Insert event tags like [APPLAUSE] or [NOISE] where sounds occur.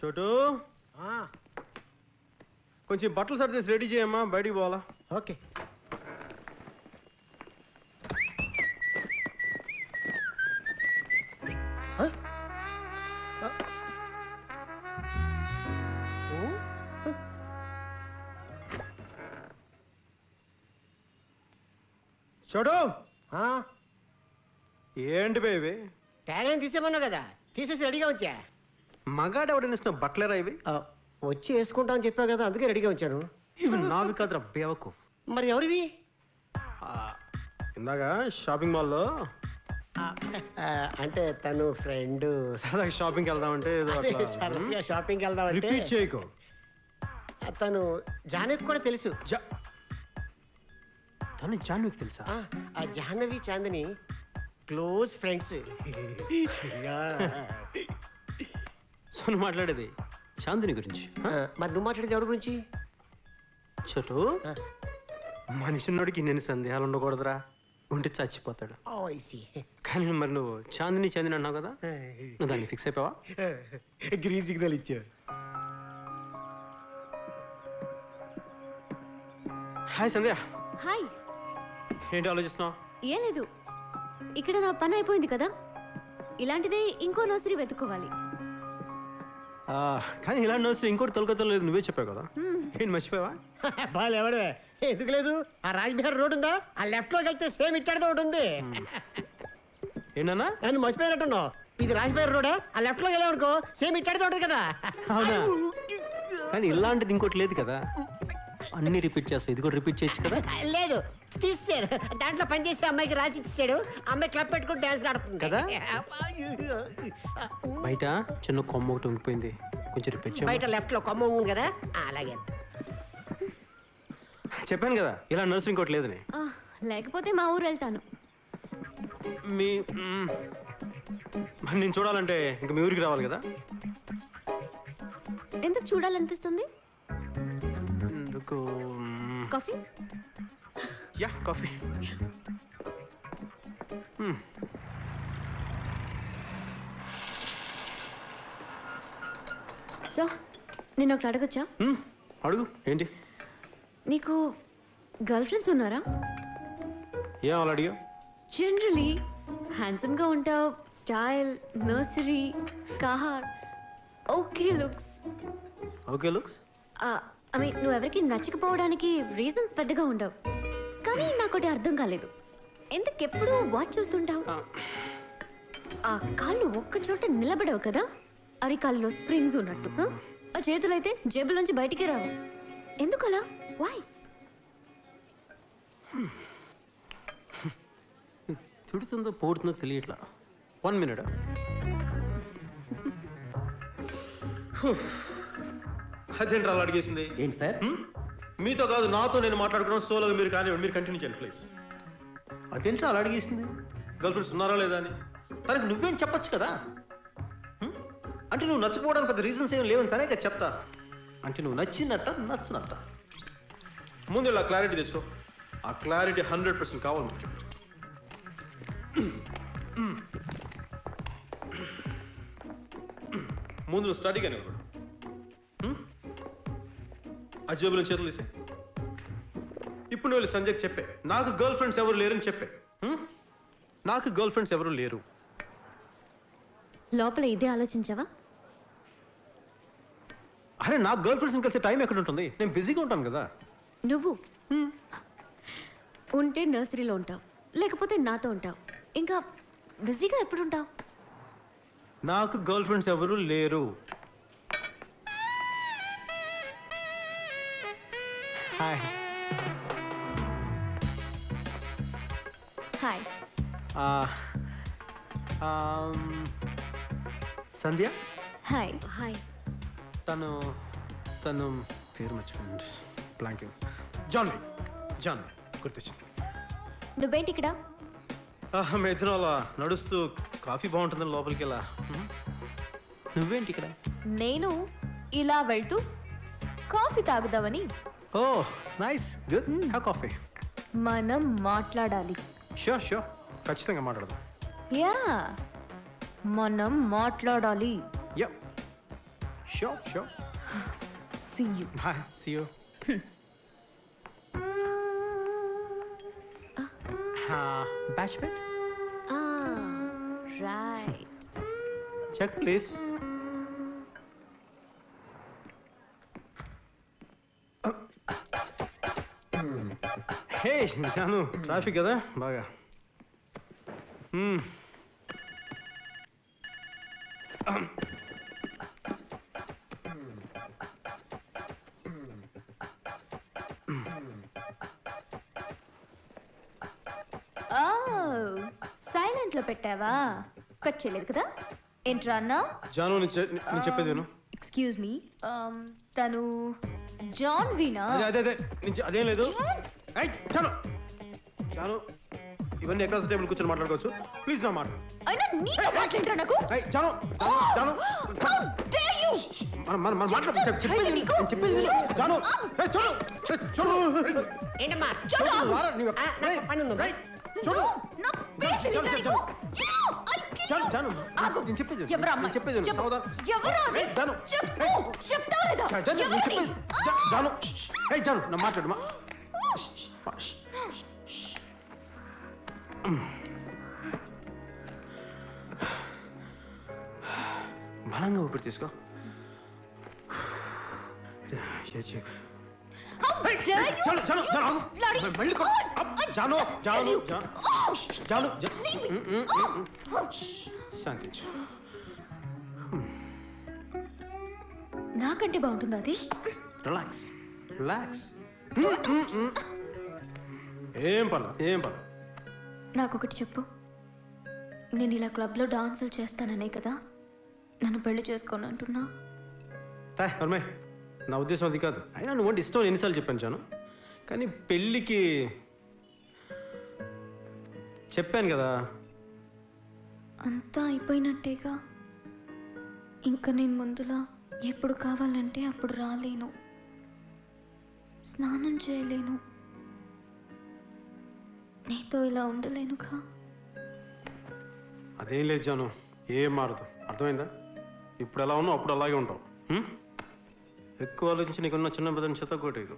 చోటు. కొంచెం బట్టలు సర్దేసి రెడీ చేయమ్మా బయటికి పోవాలా? ఓకే? చోటు. ఏంటి బేబీ? ట్యాగ్ లైన్ తీసేమన్నావు కదా తీసేసి రెడీగా వచ్చా మగాడు ఎవడైనా ఇస్తున్న బట్టలేరా ఇవి? ఆ, వచ్చి వేసుకుంటామని చెప్పావు కదా అందుకే రెడీగా వచ్చాను ఇవి నావి కాదురా బేవకు మరి ఎవరివి? ఇందాక షాపింగ్ మాల్లో ఆ, ఆ, అంటే తను ఫ్రెండ్. సరదాగా షాపింగ్కి వెళ్దామంటే ఏదో అట్లా సరదాగా షాపింగ్కి వెళ్దామంటే రిపీట్ చేయకు. తను జానకి కూడా తెలుసు. జా తను జాన్వికి తెలుసా? ఆ, ఆ Jahnavi Chandni close friends. [LAUGHS] So నువ్వు మాట్లాడేది చాందిని గురించి. ఆ? మరి నువ్వు మాట్లాడేది ఎవరి గురించి? చోటు ఆ. మనిషిన్నోడికి నేను సందేహాలు ఉండకూడదురా. ఉంటే చచ్చిపోతాడు. ఓ ఐసి కానీ మరి నువ్వు చాందిని చాందిని అన్నావు కదా? నువ్వు దాన్ని ఫిక్స్ అయిపోవా గ్రీన్ సిగ్నల్ ఇచ్చా హాయ్ సంధ్య. హాయ్. ఏంటి ఆలోచిస్తున్నావు? ఏం లేదు. ఇక్కడ నా పని అయిపోయింది కదా. ఇలాంటిదే ఇంకో నర్సరీ వెతుక్కోవాలి. కానీ ఇలాంటి నర్సు ఇంకోటి కలకత్తాలో లేదు నువ్వే చెప్పావు కదా. ఏంటి మర్చిపోయావా? [LAUGHS] బాగా ఎవడే ఎందుకు లేదు? ఆ రాజ్బిహార్ రోడ్ ఉందా? ఆ లెఫ్ట్లోకి వెళ్తే సేమ్ ఇట్టాడితో ఒకటి ఉంది. ఏంటన్నా? నన్ను మర్చిపోయినట్టున్నావు. ఇది రాజ్బిహార్ రోడ్? ఆ లెఫ్ట్లోకి వెళ్ళామనుకో సేమ్ ఇట్టాడితో ఉంటుంది కదా. అవునా? కానీ ఇలాంటిది ఇంకోటి లేదు కదా. అన్ని రిపీట్ చేస్తావు. ఇది కూడా రిపీట్ చేయొచ్చు కదా? లేదు తీసేశారు దాంట్లో పనిచేసే అమ్మాయికి రాసి ఇచ్చాడు అమ్మాయి క్లబ్ పెట్టుకుని డాన్స్ ఆడుతుంది. కదా? బయట చిన్న కొమ్మ ఒకటి ఉండిపోయింది. కొంచెం రిపీట్ చేయ బయట లెఫ్ట్లో కొమ్మ ఉంది కదా? ఆ, అలాగే. చెప్పాను కదా ఇలా నర్సు ఇంకోటి లేదని. ఆ, లేకపోతే మా ఊరు వెళ్తాను. మీ మ్మ్. మరి నేను చూడాలంటే ఇంక మీ ఊరికి రావాలి కదా? ఎందుకు చూడాలనిపిస్తుంది? ఎందుకు. కాఫీ? Yeah coffee. సో నేను ఒకటి అడగచ్చా. అడుగు. ఏంటి? నీకు గర్ల్ ఫ్రెండ్స్ ఉన్నారా? ఏం అలా అడిగా జనరలీ హ్యాండ్సమ్గా ఉంటావు style nursery car okay looks okay looks I mean నువ్వు ఎవరికి నచ్చకపోవడానికి రీజన్స్ పెద్దగా ఉండవు. కానీ నాకు ఒకటి అర్థం కాలేదు. ఎందుకెప్పుడు వాచ్ చూస్తుంటావు? ఆ. కాళ్ళు ఒక్క చోట నిలబడవు కదా? అరికాళ్ళలో స్ప్రింగ్స్ ఉన్నట్టు? ఆ చేతులైతే జేబులోంచి బయటికి రావు. ఎందుకలా? వాయ్ తిడుతుందో పోడుతుందో తెలియట్లా. వన్ మినిట్ [LAUGHS] అదేంటి అలా అడిగేసింది. ఏంటి సార్? మీతో కాదు నాతో నేను మాట్లాడుకున్నాను. సోలోగా మీరు కానీ మీరు కంటిన్యూ చేయండి ప్లీజ్. అదేంటి అలా అడిగేసింది? గర్ల్ ఫ్రెండ్స్ ఉన్నారా లేదా అని. తనకి నువ్వేం చెప్పొచ్చు కదా? అంటే నువ్వు నచ్చపోవడానికి పెద్ద రీజన్స్ ఏం లేవని తనే కదా చెప్తా. అంటే నువ్వు నచ్చినట్ట నచ్చినట్ట. ముందు ఇలా క్లారిటీ తెచ్చుకో. ఆ క్లారిటీ హండ్రెడ్ పర్సెంట్ కావాలి ముఖ్యం ముందు నిలబడు హ్మ్? ఆ జేబులో చేతులు తీసే ఇప్పుడు నువ్వు సంజయ్కి చెప్పే. నాకు గర్ల్ ఫ్రెండ్స్ ఎవరు లేరని చెప్పే. హ్మ్? నాకు గర్ల్ ఫ్రెండ్స్ ఎవరు లేరు. లోపల ఇదే ఆలోచించావా? అరే నాకు గర్ల్ ఫ్రెండ్స్ని కలిసే టైం ఎక్కడ ఉంటుంది? నేను బిజీగా ఉంటాను కదా. నువ్వు? ఉంటే నర్సరీలో ఉంటావు లేకపోతే నాతో ఉంటావు. ఇంకా బిజీగా ఎప్పుడు ఉంటావు? నాకు గర్ల్ ఫ్రెండ్స్ ఎవరు లేరు. Hi. Hi. Sandhya? Hi. Hi. తను తను పేరు మర్చిపోయింది బ్లాంక్ జాన్వి జాన్ గుర్తొచ్చింది. నువ్వేంటి ఇక్కడ? ఆహా, మీ ఇద్దరం అలా నడుస్తూ కాఫీ బాగుంటుందని లోపలికి వెళ్ళా హ్మ్? నువ్వేంటి ఇక్కడ? నేను ఇలా వెళ్తూ కాఫీ తాగుదామని oh nice good. Have coffee? మనం మాట్లాడాలి. Sure sure. ఖచ్చితంగా మాట్లాడదాం. యా మనం మాట్లాడాలి. Yeah so so see you bye see you బ్యాచ్మెంట్ right check please hey Janu traffic కదా బాగా. ఓ సైలెంట్లో పెట్టావా చేయలేదు కదా? ఏంట్రా అన్నా? జాను నేను చె- నేను చెప్పేది విను. Excuse me. తను జాన్ వీనా? అదే అదే అదే. నేను చె- అదేం లేదు. ఏయ్, జాను ఇవన్నీ ఎక్కడ టేబుల్ కూర్చొని మాట్లాడుకోవచ్చు. ప్లీజ్ నా మాట. అయినా నీతో మాట్లాడరా నాకు? ఏయ్, Janu Janu Janu How dare you? మనం మనం మనం మాట్లాడు చెప్- చెప్పేది విను. నేను చెప్పేది విను. జాను ఏయ్, ఏంటమ్మా? చూడు. చూడు, రారా, నీవు- ఆ, నాకు ఏయ్, పని ఉంది. ఏయ్, చూడు No, నా పేరు జాను, నీకు? You, You. జాను, ఆగు. నేను చెప్పేది విను. ఎవరా నేను అమ్మాయి? చెప్పేది విను. చెప్పు. సావధానం. ఎవరా అది? ఏయ్, జాను. చెప్పు. చెప్తావా లేదా? జా- జాను, నేను ఎవరిది? చెప్పేది జా- జాను ష్, ష్. ఏయ్, జాను నా మాట్లాడు మా ష్. బలంగా ఊపిరి తీసుకో ఏ, చే- How ఏయ్, dare ఏయ్, you? జాను, జాను, You జాను, ఆగు. bloody మళ్ళీ కొ-. అప్, జాను, జాను. జా- Oh, ష్, జాను, జా- leave me. ఉమ్, ఉమ్, Oh. ఉమ్, ఉమ్. శాంతించు నాకంటే బాగుంటుంది అది? రిలాక్స్ రిలాక్స్ ఏం పర్లేదు ఏం పర్లేదు నాకొకటి చెప్పు. నేను ఇలా క్లబ్లో డాన్సులు చేస్తాననే కదా? నన్ను పెళ్ళి చేసుకోను అంటున్నా తా నా ఉద్దేశం అది కాదు. అయినా నువ్వు అంటే ఇష్టం ఎన్నిసార్లు చెప్పాను చాను కానీ పెళ్ళికి చెప్పాను కదా. అంతా అయిపోయినట్టేగా. ఇంకా నేను ముందులా ఎప్పుడు కావాలంటే అప్పుడు రాలేను. స్నానం చేయలేను. నీతో ఇలా ఉండలేనుగా. అదేం లేదు జాను ఏం మారదు. అర్థమైందా? ఇప్పుడు ఎలా ఉన్నావు? అప్పుడు అలాగే ఉంటావు? ఎక్కువ ఆలోచించి నీకున్న చిన్న పెద్ద చెత్త కొట్టేకు